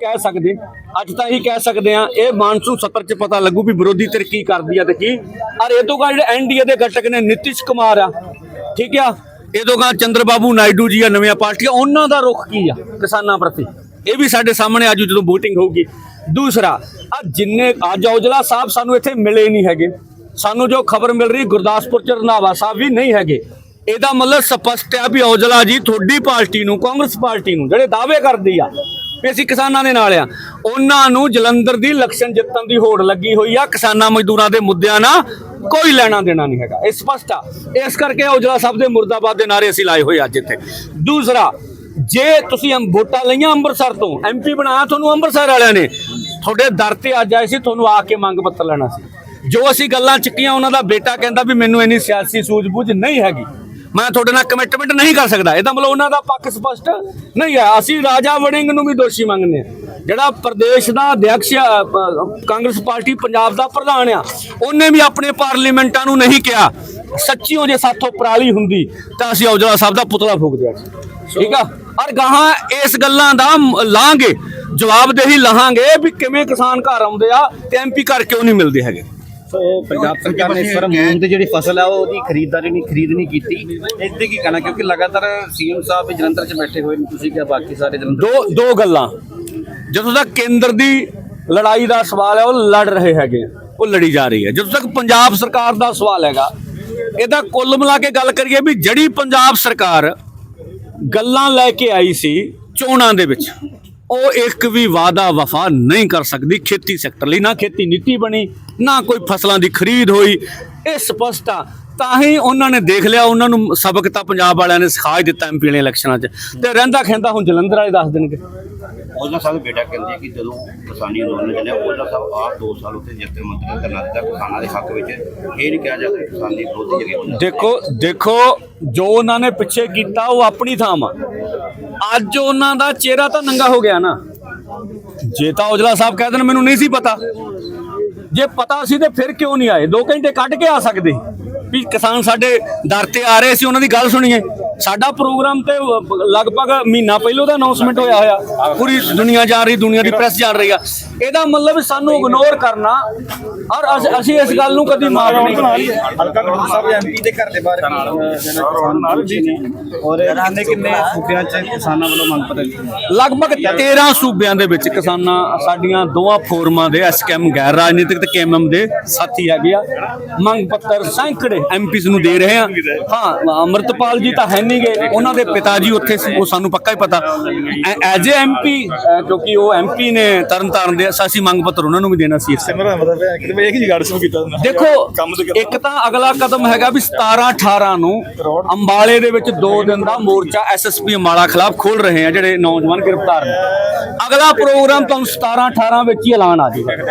ਕਹਿ ਸਕਦੇ ਅੱਜ ਤਾਂ ਇਹੀ ਕਹਿ ਸਕਦੇ ਆ ਇਹ ਮਾਨਸੂਨ ਸੱਤਰ ਚ ਪਤਾ ਲੱਗੂ ਵੀ ਵਿਰੋਧੀ ਧਿਰ ਕੀ ਕਰਦੀ ਆ ਤੇ ਕੀ। ਔਰ ਇਹ ਤੋਂ ਗਾ ਜਿਹੜੇ ਐਨਡੀਏ ਦੇ ਘਟਕ ਨੇ ਨਿਤਿਸ਼ ਕੁਮਾਰ ਆ, ਠੀਕ ਆ? ਇਹ ਤੋਂ ਗਾ ਚੰਦਰ ਬਾਬੂ ਨਾਇਡੂ ਜੀ ਆ, ਨਵੀਆਂ ਪਾਰਟੀਆਂ, ਉਹਨਾਂ ਦਾ ਰੁਖ ਕੀ ਆ ਕਿਸਾਨਾਂ ਪ੍ਰਤੀ? ਇਹ ਵੀ ਸਾਡੇ ਸਾਹਮਣੇ ਆਜੂ ਜਦੋਂ VOTING ਹੋਊਗੀ। ਦੂਸਰਾ, ਆ ਜਿੰਨੇ ਅੱਜ ਔਜਲਾ ਸਾਹਿਬ ਸਾਨੂੰ ਇੱਥੇ ਮਿਲੇ ਨਹੀਂ ਹੈਗੇ। ਸਾਨੂੰ ਜੋ ਖਬਰ ਮਿਲ ਰਹੀ, ਗੁਰਦਾਸਪੁਰ ਚ ਰੰਧਾਵਾ ਸਾਹਿਬ ਵੀ ਨਹੀਂ ਹੈਗੇ। ਇਹਦਾ ਮਤਲਬ ਸਪਸ਼ਟ ਹੈ ਵੀ ਔਜਲਾ ਜੀ ਤੁਹਾਡੀ ਪਾਰਟੀ ਨੂੰ, ਕਾਂਗਰਸ ਪਾਰਟੀ ਨੂੰ, ਜਿਹੜੇ ਦਾਅਵੇ ਕਰਦੀ ਆ ਵੀ ਅਸੀਂ ਕਿਸਾਨਾਂ ਦੇ ਨਾਲ ਆ। ਉਹਨਾਂ ਨੂੰ ਜਲੰਧਰ ਦੀ ਇਲੈਕਸ਼ਨ ਜਿੱਤਣ ਦੀ ਹੋੜ ਲੱਗੀ ਹੋਈ ਆ। ਕਿਸਾਨਾਂ ਮਜ਼ਦੂਰਾਂ ਦੇ ਮੁੱਦਿਆਂ ਨਾਲ ਕੋਈ ਲੈਣਾ ਦੇਣਾ ਨਹੀਂ ਹੈਗਾ। ਇਹ ਸਪਸ਼ਟ ਆ। ਇਸ ਕਰਕੇ ਔਜਲਾ ਸਾਹਿਬ ਦੇ ਮੁਰਦਾਬਾਦ ਦੇ ਨਾਰੇ ਅਸੀਂ ਲਾਏ ਹੋਏ ਅੱਜ ਇੱਥੇ। ਦੂਸਰਾ, ਜੇ ਤੁਸੀਂ ਵੋਟਾਂ ਲਈਆਂ ਅੰਮ੍ਰਿਤਸਰ ਤੋਂ ਐਮਪੀ ਬਣਾਇਆ ਤੁਹਾਨੂੰ ਅੰਮ੍ਰਿਤਸਰ ਵਾਲਿਆਂ ਨੇ। ਤੁਹਾਡੇ ਦਰ ਤੇ ਅੱਜ ਆਏ ਸੀ, ਤੁਹਾਨੂੰ ਆ ਕੇ ਮੰਗ ਪੱਤਰ ਲੈਣਾ ਸੀ। ਜੋ ਅਸੀਂ ਗੱਲਾਂ ਚੱਕੀਆਂ, ਉਹਨਾਂ ਦਾ ਬੇਟਾ ਕਹਿੰਦਾ ਵੀ ਮੈਨੂੰ ਇੰਨੀ ਸਿਆਸੀ ਸੂਝ-ਬੂਝ ਨਹੀਂ ਹੈਗੀ। ਮੈਂ ਤੁਹਾਡੇ ਨਾਲ ਕਮਿਟਮੈਂਟ ਨਹੀਂ ਕਰ ਸਕਦਾ। ਇਹਦਾ ਮਤਲਬ ਉਹਨਾਂ ਦਾ ਪੱਖ ਸਪਸ਼ਟ ਨਹੀਂ ਹੈ। ਅਸੀਂ ਰਾਜਾ ਵੜਿੰਗ ਨੂੰ ਵੀ ਦੋਸ਼ੀ ਮੰਗਦੇ ਆ ਜਿਹੜਾ ਪ੍ਰਦੇਸ਼ ਦਾ ਪ- ਕਾਂਗਰਸ ਪਾਰਟੀ ਪੰਜਾਬ ਦਾ ਪ੍ਰਧਾਨ ਆ ਉਹਨੇ ਵੀ ਆਪਣੇ ਪਾਰਲੀਮੈਂਟਾਂ ਨੂੰ ਨਹੀਂ ਕਿਹਾ। ਸੱਚੀਓ ਜੇ ਸਾਥੋਂ ਪਰਾਲੀ ਹੁੰਦੀ ਤਾਂ ਅਸੀਂ ਔਜਲਾ ਸਾਹਿਬ ਦਾ ਪੁਤਲਾ ਫੂਕ ਦਿਆ ਠੀਕ ਆ? ਔਰ ਗਾਹਾਂ ਇਸ ਗੱਲਾਂ ਦਾ ਲਾਂਗੇ। ਜਵਾਬਦੇਹੀ ਲਹਾਂਗੇ ਵੀ ਕਿਵੇਂ ਕਿਸਾਨ ਘਰ ਆਉਂਦੇ ਆ ਤੇ ਐਮਪੀ ਘਰ ਕਿਉਂ ਨਹੀਂ ਮਿਲਦੇ ਹੈਗੇ? ਸੋ ਪੰਜਾਬ ਸਰਕਾਰ ਨੇ ਇਸ ਵਾਰ ਮੂੰਗ ਦੀ ਜਿਹੜੀ ਫਸਲ ਆ ਉਹਦੀ ਖਰੀਦਦਾਰੀ ਨਹੀਂ ਖਰੀਦ ਨਹੀਂ ਕੀਤੀ। ਇਹਦੇ ਕੀ ਕਹਿਣਾ ਕਿਉਂਕਿ ਲਗਾਤਾਰ ਸੀਐਮ ਸਾਹਿਬ ਵੀ ਜਲੰਧਰ 'ਚ ਬੈਠੇ ਹੋਏ ਨੇ ਤੁਸੀਂ ਕਿਹਾ ਬਾਕੀ ਸਾਰੇ ਜਲੰਧਰ ਦੋ ਦੋ ਗੱਲਾਂ। ਜਦੋਂ ਤੱਕ ਕੇਂਦਰ ਦੀ ਲੜਾਈ ਦਾ ਸਵਾਲ ਹੈ ਉਹ ਲੜ ਰਹੇ ਹੈਗੇ ਆ, ਉਹ ਲੜੀ ਜਾ ਰਹੀ ਹੈ। ਜਦੋਂ ਤੱਕ ਪੰਜਾਬ ਸਰਕਾਰ ਦਾ ਸਵਾਲ ਹੈਗਾ ਇਹਦਾ ਕੁੱਲ ਮਿਲਾ ਕੇ ਗੱਲ ਕਰੀਏ ਵੀ ਜਿਹੜੀ ਪੰਜਾਬ ਸਰਕਾਰ ਗੱਲਾਂ ਲੈ ਕੇ ਆਈ ਸੀ ਚੋਣਾਂ ਦੇ ਵਿੱਚ ਉਹ ਇੱਕ ਵੀ ਵਾਅਦਾ ਵਫਾ ਨਹੀਂ ਕਰ ਸਕਦੀ ਖੇਤੀ ਸੈਕਟਰ ਲਈ। ਨਾ ਖੇਤੀ ਨੀਤੀ ਬਣੀ, ਨਾ ਕੋਈ ਫਸਲਾਂ ਦੀ ਖਰੀਦ ਹੋਈ। ਇਹ ਸਪਸ਼ਟ ਆ ਤਾਂ ਹੀ ਉਹਨਾਂ ਨੇ ਦੇਖ ਲਿਆ ਉਹਨਾਂ ਨੂੰ ਸਬਕ ਤਾਂ ਪੰਜਾਬ ਵਾਲਿਆਂ ਨੇ ਸਿਖਾ ਹੀ ਦਿੱਤਾ ਐਮਪੀ ਵਾਲੀਆਂ ਇਲੈਕਸ਼ਨਾਂ 'ਚ। ਤੇ ਰਹਿੰਦਾ ਖੈਂਦਾ ਹੁਣ ਜਲੰਧਰ ਵਾਲੇ ਦੱਸ ਦੇਣਗੇ। ਉਹਦਾ ਸਾਹਿਬ ਬੇਟਾ ਕਹਿੰਦੇ ਕਿ ਜਦੋਂ ਕਿਸਾਨੀ ਅੰਦੋਲਨ ਚੱਲਿਆ ਉਹਦਾ ਸਾਹਿਬ ਆਪ 2 ਸਾਲ ਉੱਤੇ ਜਿੱਤੇ ਮੰਤਰੀ ਕਰਨਾ ਦਿੱਤਾ ਕਿਸਾਨਾਂ ਦੇ ਹੱਕ ਵਿੱਚ। ਇਹ ਨਹੀਂ ਕਿਹਾ ਜਾਂਦਾ ਕਿ ਕਿਸਾਨੀ ਵਿਰੋਧੀ ਹੁੰਦਾ ਦੇਖੋ ਦੇਖੋ ਜੋ ਉਹਨਾਂ ਨੇ ਪਿੱਛੇ ਕੀਤਾ ਉਹ ਆਪਣੀ ਥਾਂ ਆ। ਅੱਜ ਉਹਨਾਂ ਦਾ ਚਿਹਰਾ ਤਾਂ ਨੰਗਾ ਹੋ ਗਿਆ ਨਾ। ਜੇ ਤਾਂ ਔਜਲਾ ਸਾਹਿਬ ਕਹਿ ਦੇਣ ਮੈਨੂੰ ਨਹੀਂ ਸੀ ਪਤਾ। ਜੇ ਪਤਾ ਸੀ ਤੇ ਫਿਰ ਕਿਉਂ ਨਹੀਂ ਆਏ? 2 ਘੰਟੇ ਕੱਢ ਕੇ ਆ ਸਕਦੇ। ਵੀ ਕਿਸਾਨ ਸਾਡੇ ਦਰ ਤੇ ਆ ਰਹੇ ਸੀ ਉਹਨਾਂ ਦੀ ਗੱਲ ਸੁਣੀਏ। ਸਾਡਾ ਪ੍ਰੋਗਰਾਮ ਤੇ ਲਗਭਗ ਮਹੀਨਾ ਪਹਿਲਾਂ ਦਾ ਅਨਾਉਂਸਮੈਂਟ ਹੋਇਆ ਹੋਇਆ। ਪੂਰੀ ਦੁਨੀਆ ਜਾ ਰਹੀ ਦੁਨੀਆ ਦੀ ਪ੍ਰੈਸ ਜਾਣ ਰਹੀ ਆ। ਇਹਦਾ ਮਤਲਬ ਸਾਨੂੰ ਇਗਨੋਰ ਕਰਨਾ ਔਰ ਅਸ- ਇਸ ਗੱਲ ਨੂੰ ਕਦੀ ਮਾਫ ਨਹੀਂ ਹਲਕਾ ਸਾਹਿਬ ਐਮਪੀ ਦੇ ਘਰ ਦੇ ਨੇ ਔਰ ਕਿੰਨੇ ਕਿੰਨੇ ਸੂਬਿਆਂ 'ਚ ਕਿਸਾਨਾਂ ਵੱਲੋਂ ਮੰਗ ਪੱਤਰ ਲਗਭਗ 13 ਸੂਬਿਆਂ ਦੇ ਵਿੱਚ ਕਿਸਾਨਾਂ ਸਾਡੀਆਂ ਦੋਵਾਂ ਫੋਰਮਾਂ ਦੇ ਐਸਕੇਐਮ ਗੈਰ ਰਾਜਨੀਤਿਕ ਤੇ ਕੇਐਮਐਮ ਦੇ ਸਾਥੀ ਹੈਗੇ ਆ। ਮੰਗ ਪੱਤਰ ਸੈਂਕੜੇ ਐਮਪੀਸ ਨੂੰ ਦੇ ਰਹੇ ਆ। ਹਾਂ ਅਮਰਤਪਾਲ ਜੀ ਤਾਂ ਹੈ ਨਹੀਂ ਗਏ। ਉਹਨਾਂ ਦੇ ਪਿਤਾ ਜੀ ਉੱਥੇ ਸੀ ਉਹ ਸਾਨੂੰ ਪੱਕਾ ਹੀ ਪਤਾ। ਐਜ ਐਮਪੀ ਕਿਉਂਕਿ ਉਹ ਐਮਪੀ ਨੇ ਤਰਨ ਤਾਰਨ ਦੇ ਅਸੀਂ ਮੰਗ ਪੱਤਰ ਉਹਨਾਂ ਨੂੰ ਵੀ ਦੇਣਾ ਸੀ ਇਸ ਮੇਰਾ ਮਤਲਬ ਹੈ ਕਿ ਮੈਂ ਇੱਕ ਹੀ ਗਾਰਡ ਸ਼ੁਰੂ ਕੀਤਾ ਹੁੰਦਾ ਦੇਖੋ। ਇੱਕ ਤਾਂ ਅਗਲਾ ਕਦਮ ਹੈਗਾ ਵੀ 17 18 ਨੂੰ ਅੰਬਾਲੇ ਦੇ ਵਿੱਚ 2 ਦਿਨ ਦਾ ਮੋਰਚਾ ਐਸਐਸਪੀ ਅੰਬਾਲਾ ਖਿਲਾਫ ਖੋਲ ਰਹੇ ਆ ਜਿਹੜੇ ਨੌਜਵਾਨ ਗ੍ਰਿਫਤਾਰ ਨੇ। ਅਗਲਾ ਪ੍ਰੋਗਰਾਮ ਤੁਹਾਨੂੰ 17 18 ਵਿੱਚ ਹੀ ਐਲਾਨ ਆ ਜਾਏਗਾ।